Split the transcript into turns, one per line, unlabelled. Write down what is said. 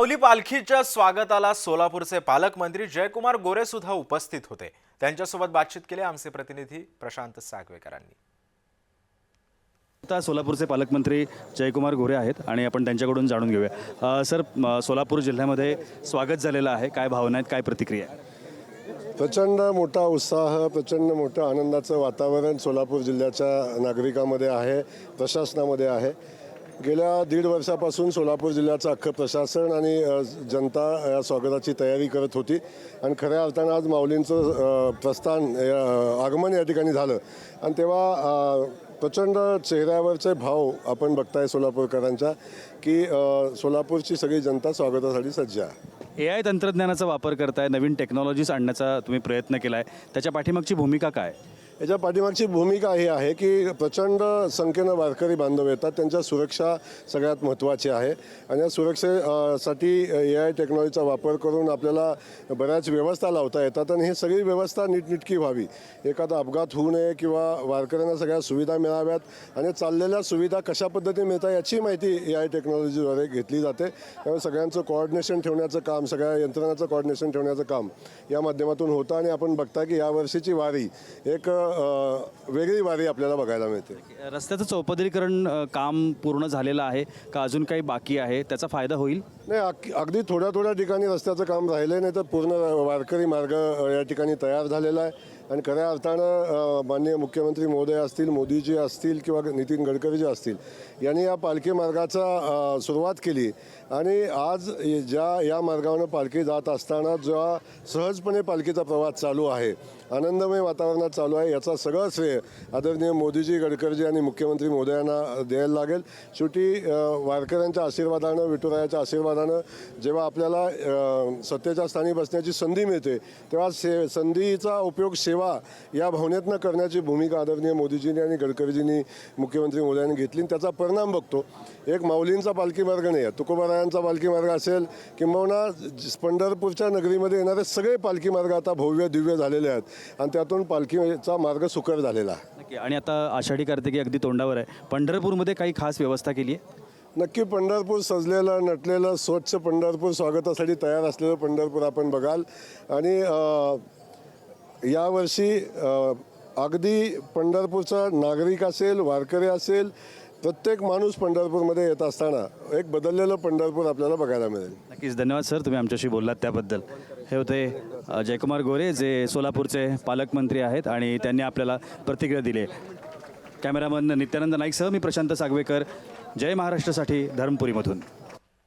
माऊली पालखीच्या स्वागताला सोलापूरचे पालकमंत्री जयकुमार गोरे सुद्धा उपस्थित होते. त्यांच्यासोबत बातचीत केली आमचे प्रतिनिधी प्रशांत सागवेकरांनी.
आता सोलापूरचे पालकमंत्री जयकुमार गोरे आहेत आणि आपण त्यांच्याकडून जाणून घेऊया. सर म, सोलापूर जिल्ह्यामध्ये स्वागत झालेलं आहे. काय भावना आहेत? काय प्रतिक्रिया आहे
प्रचंड मोठा उत्साह प्रचंड मोठं आनंदाचं वातावरण सोलापूर जिल्ह्याच्या नागरिकांमध्ये आहे प्रशासनामध्ये आहे. गेल्या दीड वर्षापासून सोलापूर जिल्ह्याचं अख्खं प्रशासन आणि जनता या स्वागताची तयारी करत होती. आणि खऱ्या अर्थानं आज माऊलींचं प्रस्थान आगमन या ठिकाणी झालं. आणि तेव्हा प्रचंड चेहऱ्यावरचे भाव आपण बघताय सोलापूरकरांच्या की सोलापूरची सगळी जनता स्वागतासाठी सज्ज आहे.
ए आय तंत्रज्ञानाचा वापर करताय नवीन टेक्नॉलॉजीज आणण्याचा तुम्ही प्रयत्न केला आहे त्याच्या पाठीमागची भूमिका काय?
याच्या पाठीमागची भूमिका ही आहे की प्रचंड संख्येनं वारकरी बांधव येतात. त्यांच्या सुरक्षा सगळ्यात महत्त्वाची आहे. आणि या सुरक्षेसाठी ए आय टेक्नॉलॉजीचा वापर करून आपल्याला बऱ्याच व्यवस्था लावता येतात आणि ही सगळी व्यवस्था नीटनिटकी व्हावी. एखादा अपघात होऊ नये किंवा वारकऱ्यांना सगळ्या सुविधा मिळाव्यात आणि चाललेल्या सुविधा कशा पद्धतीने मिळतात याची माहिती ए आय टेक्नॉलॉजीद्वारे घेतली जाते. त्यामुळे सगळ्यांचं कोऑर्डिनेशन ठेवण्याचं काम सगळ्या यंत्रणाचं कोऑर्डिनेशन ठेवण्याचं काम या माध्यमातून होतं. आणि आपण बघता की यावर्षीची वारी एक वेगळी वारी आपल्याला बघायला मिळते.
रस्त्याचं चौपदरीकरण अ, काम पूर्ण झालेलं आहे का अजून काही बाकी आहे? त्याचा फायदा होईल?
नाही अग- अगदी थोड्या थोड्या ठिकाणी रस्त्याचं काम राहिलं नाही तर पूर्ण वारकरी मार्ग अ, या ठिकाणी तयार झालेला आहे. आणि खऱ्या अर्थानं माननीय मुख्यमंत्री महोदय असतील मोदीजी असतील किंवा नितीन गडकरीजी असतील यांनी या पालखी मार्गाचा सुरुवात केली. आणि आज ज्या या मार्गावरून पालखी जात असताना ज्या सहजपणे पालखीचा प्रवास चालू आहे आनंदमय वातावरणात चालू आहे याचा सगळं श्रेय आदरणीय मोदीजी गडकरीजी आणि मुख्यमंत्री महोदयांना द्यायला लागेल. शेवटी वारकऱ्यांच्या आशीर्वादानं विठुरायाच्या आशीर्वादानं जेव्हा आपल्याला सत्तेच्या स्थानी बसण्याची संधी मिळते तेव्हा से संधीचा उपयोग सेवा या भावनेतनं करण्याची भूमिका आदरणीय मोदीजींनी आणि गडकरीजींनी मुख्यमंत्री महोदयांनी घेतली. आणि त्याचा परिणाम बघतो. एक माऊलींचा पालखी मार्ग नाही आहे. तुकोबारायांचा पालखी मार्ग असेल किंबहुना पंढरपूरच्या नगरीमध्ये येणारे सगळे पालखी मार्ग आता भव्य दिव्य झालेले आहेत. आणि त्यातून पालखीचा मार्ग सुकर झालेला आहे.
नक्की. आणि आता आषाढी कार्तिकी अगदी तोंडावर आहे. पंढरपूरमध्ये काही खास व्यवस्था केली आहे?
नक्की पंढरपूर सजलेलं नटलेलं स्वच्छ पंढरपूर स्वागतासाठी तयार असलेलं पंढरपूर आपण बघाल. आणि यावर्षी अगदी पंढरपूरचा नागरिक असेल वारकरी असेल प्रत्येक माणूस पंढरपूरमध्ये येत असताना एक बदललेलं पंढरपूर आपल्याला बघायला मिळेल.
नक्कीच धन्यवाद सर तुम्ही आमच्याशी बोललात त्याबद्दल. हे होते जयकुमार गोरे जे सोलापूरचे पालकमंत्री आहेत आणि त्यांनी आपल्याला प्रतिक्रिया दिली. आहे कॅमेरामन नित्यानंद नाईकसह मी प्रशांत सागवेकर. जय महाराष्ट्रासाठी धर्मपुरीमधून.